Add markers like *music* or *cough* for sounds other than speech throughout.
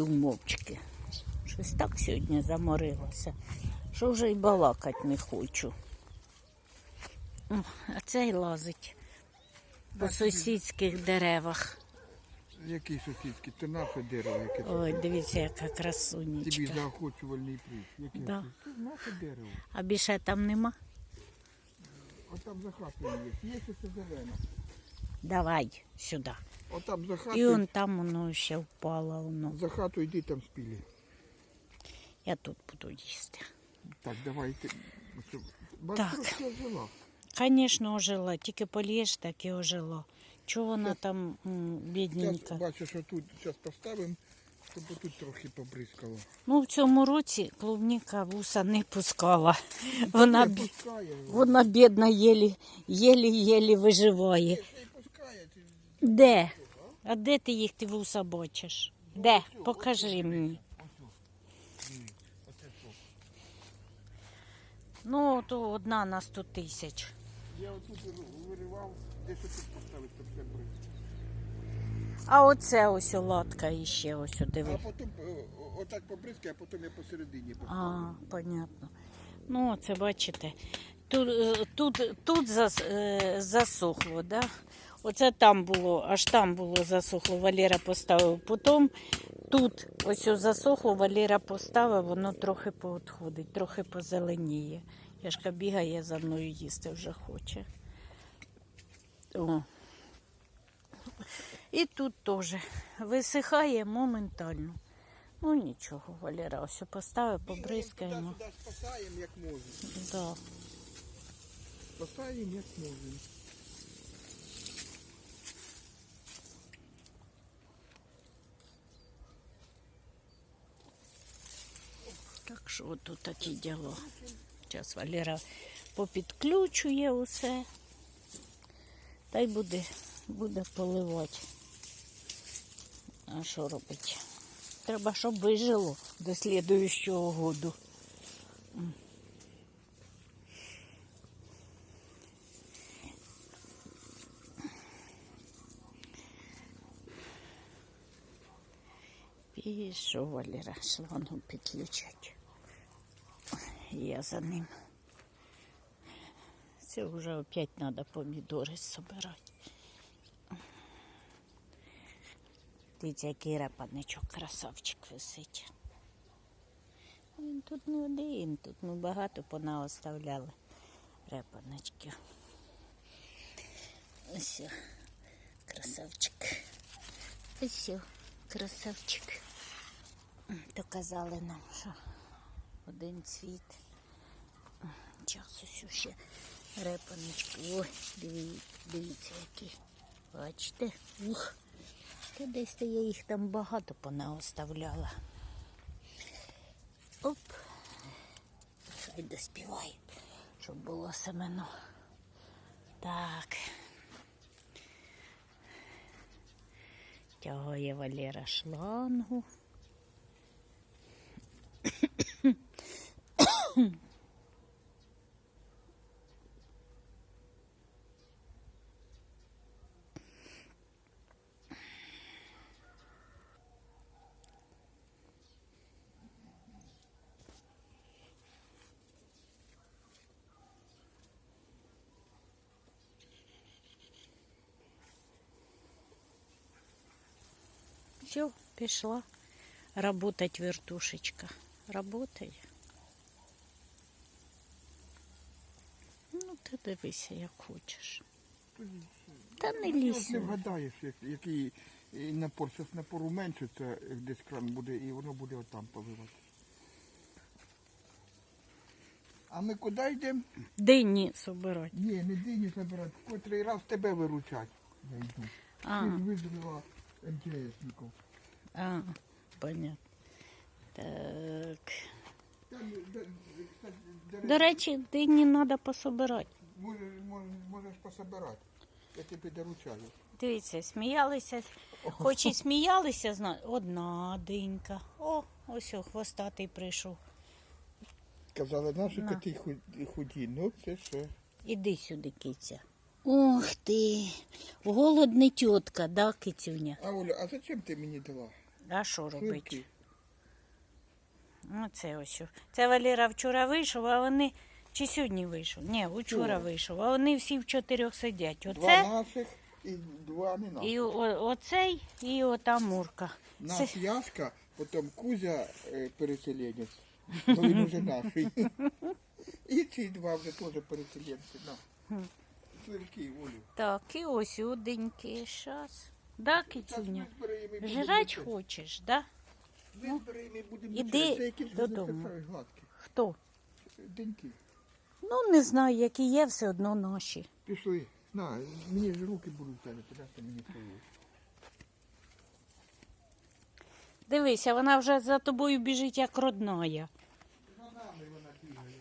Іду мовчки. Щось так сьогодні заморилася, що вже й балакати не хочу. О, А цей лазить по сусідських деревах. Який сусідський? Це наше дерево, яке Ой, дивіться, яка тобі красунечка. заохочувальний приз. Яке Да. Це наше дерево. А більше там нема? Отам за хатою є. Є ще це зелене. Давай сюди. Отам за І хатою. он там воно ще впало. Воно. За хату йди там спілі. Я тут буду їсти. Так, давай ти. Оце- Бач, Так. трошки ожила. Звісно, ожила, тільки полієш, так і ожило. Чого вона там м, бідненька? Зараз бачиш, що тут зараз поставимо, щоб тут трохи побризкало. Ну, в цьому році клубніка вуса не пускала. Вона, Не б- пускає. вона бідна, єлі, єлі-єлі виживає. Де? А де ти їх ти вуса бачиш? Де? Покажи мені. Ну, то одна на сто тисяч. Я отут виривав, десь тут поставити, щоб все бризкало. А оце ось латка іще ось А потім е, о- отак побризкає, а потім я посередині поставлю. А, понятно. Ну, це бачите. Тут, е, тут, тут зас, е, засохло, да? Оце там було, аж там було засохло, Валера поставив. Потім тут ось засохло, Валера поставив, воно трохи поотходить, трохи позеленіє. Яшка бігає за мною їсти вже хоче. О. І тут теж висихає моментально. Ну нічого, Валера, ось поставив, побризкаємо. Туди-сюди спасаємо, як можемо. Да. Спасаємо, як можемо. От тут такі діло. Зараз Валера попідключує усе. Та й буде, буде поливати. А що робити? Треба, щоб вижило до слідуючого году. Пішов Валера шлангу підключать. Я за ним. Це вже опять треба помідори збирати. Дивіться, який репаничок, красавчик висить. Він тут не один, тут ми багато понаоставляли репаничків. Ось, красавчик. Ось, красавчик. То казали нам, що один цвіт. Час ось ще репанички. Ой, дивіться, дивіться, які. Бачите? Ух. Та десь то я їх там багато понаоставляла. Оп. Хай доспіваю, щоб було семено. Так. Тягає Валера шлангу. Все, пішла работать вертушечка. Работає. Ти дивися, як хочеш. Та не Ну, лізь. Не вгадаєш, який напор. Зараз напор уменшиться, як десь кран буде, і воно буде отам поливати. А ми куди йдемо? Дині собирать. Ні, не дині забирати. Котрий раз тебе виручать. Я йду. А, Ти ж МЧСників. а, понятно. Так. До речі, дині треба пособирати. Можеш, можеш, пособирати. Я тобі доручаю. Дивіться, сміялися, хоч і сміялися, зна... одна динька. О, ось о, хвостатий прийшов. Казали, наші На. коти худі-. Ну, це все. Іди сюди, киця. Ух ти. Голодний тітка, да, кицюня? А Оля, а зачем ти мені дала? А що робити? Оце ось. о. Це Валера вчора вийшов, а вони. Чи сьогодні вийшов? Ні, вчора Вчора. вийшов, а вони всі в чотирьох сидять. Два Оце наших і два не наших. і о- оцей, і ота Мурка. Наш Яшка, потім Кузя е, переселенець, бо він уже наший. І ці два вже теж переселенці. На. Сливки, Олю. Так, і ось уденьки щас. Да, Зараз кицюня? визберемо і будемо Жрать лічити. хочеш, да? Визберемо і будемо Іди. Це якісь додому. гладкі. Хто? Деньки. Ну, не знаю, які є, все одно наші. Пішли. На, мені ж руки будуть тягнути, да, ти мені твої. Дивися, вона вже за тобою біжить як родная. За нами вона бігає.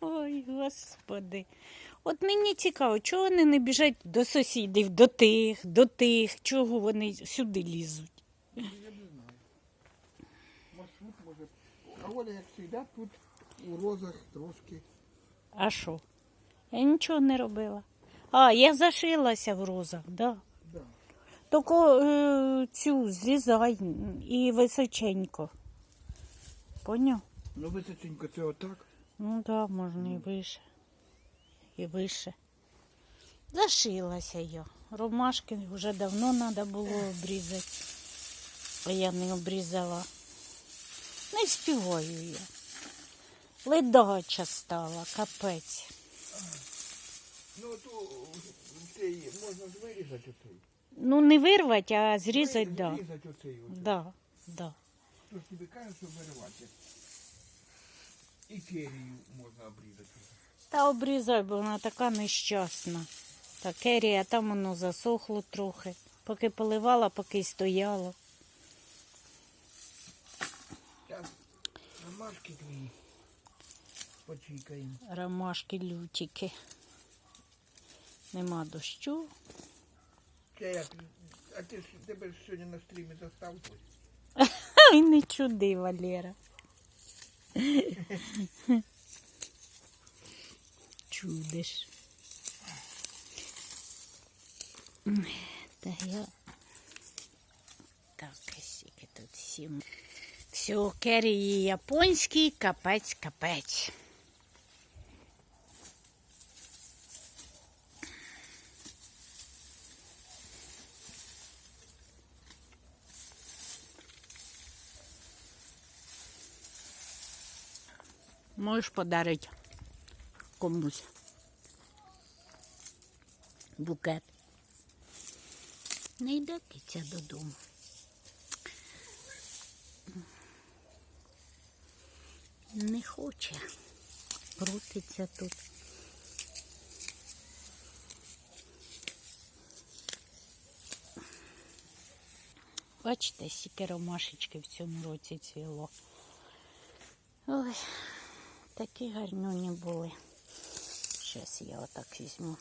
*laughs* Ой, господи. От мені цікаво, чого вони не біжать до сусідів, до тих, до тих, чого вони сюди лізуть. Я не знаю. Маршрут може. А Оля, як завжди, тут у розах трошки. А що? Я нічого не робила. А, я зашилася в розах, да. Да. Тільки е, цю зрізай і височенько. Поняв? Ну височенько це отак. Ну да, можна і вище. І вище. Зашилася я. Ромашки вже давно треба було обрізати. А я не обрізала. Не співаю я. Ледача стала, капець. Ну то цей можна ж вирізати оцей. Ну не вирвати, а зрізати, Виріз- да. Зрізати оцей. оцей. Да, да. Хто ж тобі каже, що виривати. І керію можна обрізати. Та обрізай, бо вона така нещасна. Та керія, там воно засохло трохи. Поки поливала, поки й стояло. Зараз ромашки твої почікаємо. Ромашки лютики. Нема дощу. Це як, а ти ж тебе ж сьогодні на стрімі застав *laughs* хтось? Ай, не чуди, Валера. *laughs* Чудиш. Та я. Так, скільки тут сім. Все, керії японський, капець, капець. Можеш подарити комусь букет. Не йде киця додому. Не хоче. Крутиться тут. Бачите, скільки ромашечки в цьому році цвіло. Ой, такі гарнюні були. Зараз я отак візьму.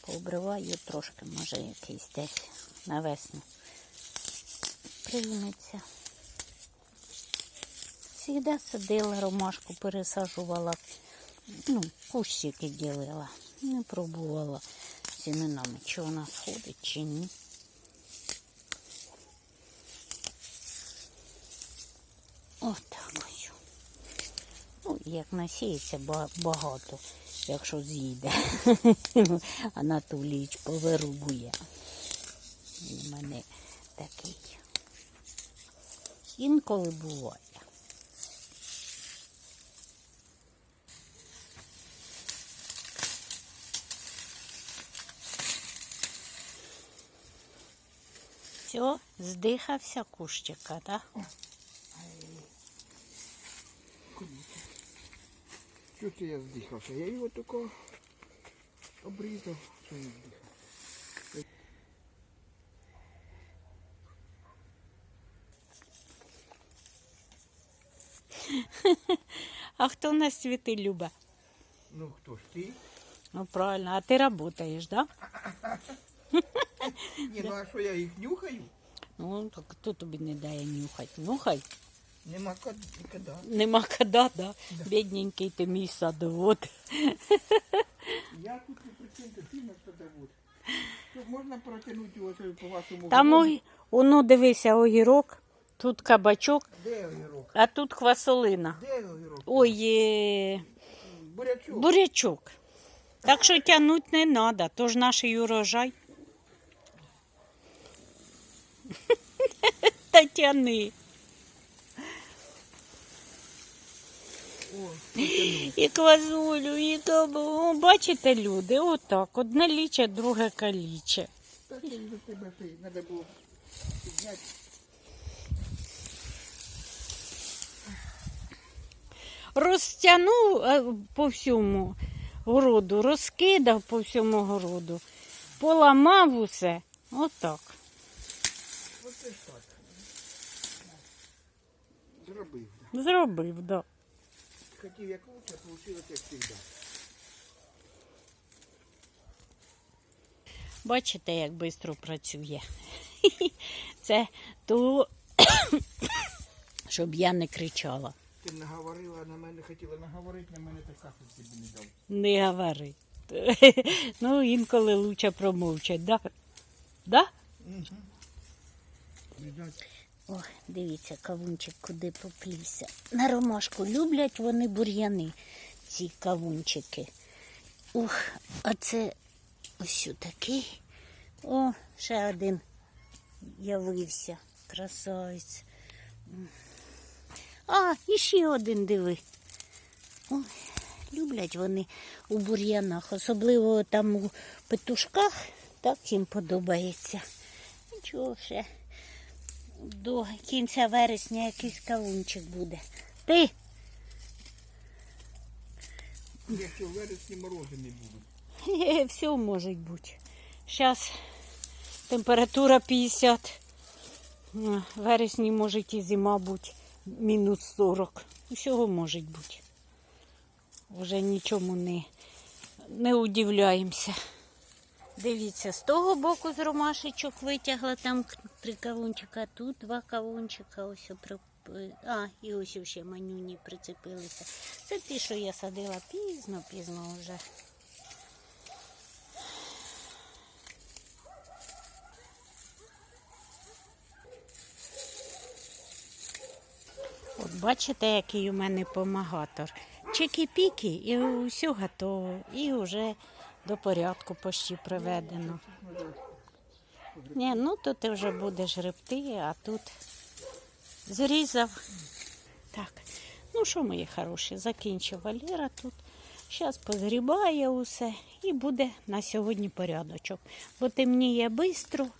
Пообриваю трошки, може якийсь десь на весну прийметься. Всегда садила ромашку, пересаджувала, ну, кущики ділила. Не пробувала сіменами, чи вона сходить, чи ні. Отак ось. Ну, як насіється багато, якщо з'їде. *laughs* Анатолійович повирубує. У мене такий. Інколи буває. Все, здихався кущика, так? Що це я здихався? Я його тако обрізав, що не здихав. А хто на світи любить? Ну хто ж ти? Ну правильно, а ти працюєш, да? Ні, ну а що я їх нюхаю? Ну, так хто тобі не дає нюхати? Нюхай. Нема коли. Нема кода, да? Бідненький ти мій садовод. Я тут не причем ти на садовод. Тут можна протягнути його по вашому Там ой, воно дивися, огірок, тут кабачок, Де огірок? а тут хвасолина. Де огірок? Ой, е, Бурячок. бурячок. Так що тягнути не треба, то ж наш і урожай. *laughs* Та тяни. О, протягнув. І квазулю, і кабу. Бачите, люди, отак. Одне ліче, друге каліче. Так я за тебе треба було підняти. Розтягнув е, по всьому городу, розкидав по всьому городу, поламав усе. Отак. Оце ж так. Зробив. да. Зробив, да. Хотів як лучше, а вийшло як завжди. Бачите, як швидко працює. *laughs* Це то, *coughs* щоб я не кричала. Ти наговорила на мене, хотіла наговорити на мене, так кафе тобі не дав. Не говори. *laughs* Ну, інколи лучше промовчать, да? Да? Видать, О, дивіться, кавунчик куди поплівся. На ромашку люблять вони бур'яни, ці кавунчики. Ух, а це ось такий. О, ще один явився. Красавець. А, і ще один диви. Ой, люблять вони у бур'янах, особливо там у петушках, так їм подобається. Нічого ще до кінця вересня якийсь кавунчик буде. Ти якщо в вересні морози не будуть. все може бути. Зараз температура 50. В вересні може і зима бути мінус 40. Всього може бути. Вже нічому не, не удивляємося. Дивіться, з того боку з ромашечок витягла там три кавунчика, тут два кавунчика, ось при... А, і ось ще манюні прицепилися. Це ті, що я садила пізно, пізно вже. От бачите, який у мене помагатор. Чики-піки, і все готово. І вже до порядку почти приведено. Ні, ну тут ти вже будеш гребти, а тут зрізав. Так, ну що, мої хороші, закінчив Валера тут. Зараз позгрібає усе і буде на сьогодні порядочок. Бо темніє швидко.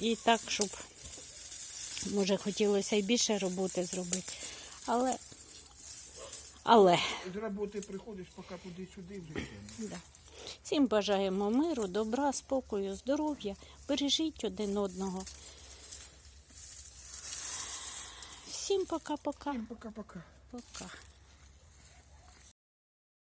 І так, щоб може хотілося і більше роботи зробити. Але, але З роботи приходиш, поки туди-сюди вже. Да. Всім бажаємо миру, добра, спокою, здоров'я. Бережіть один одного. Всім пока-пока. Пока-пока. Пока.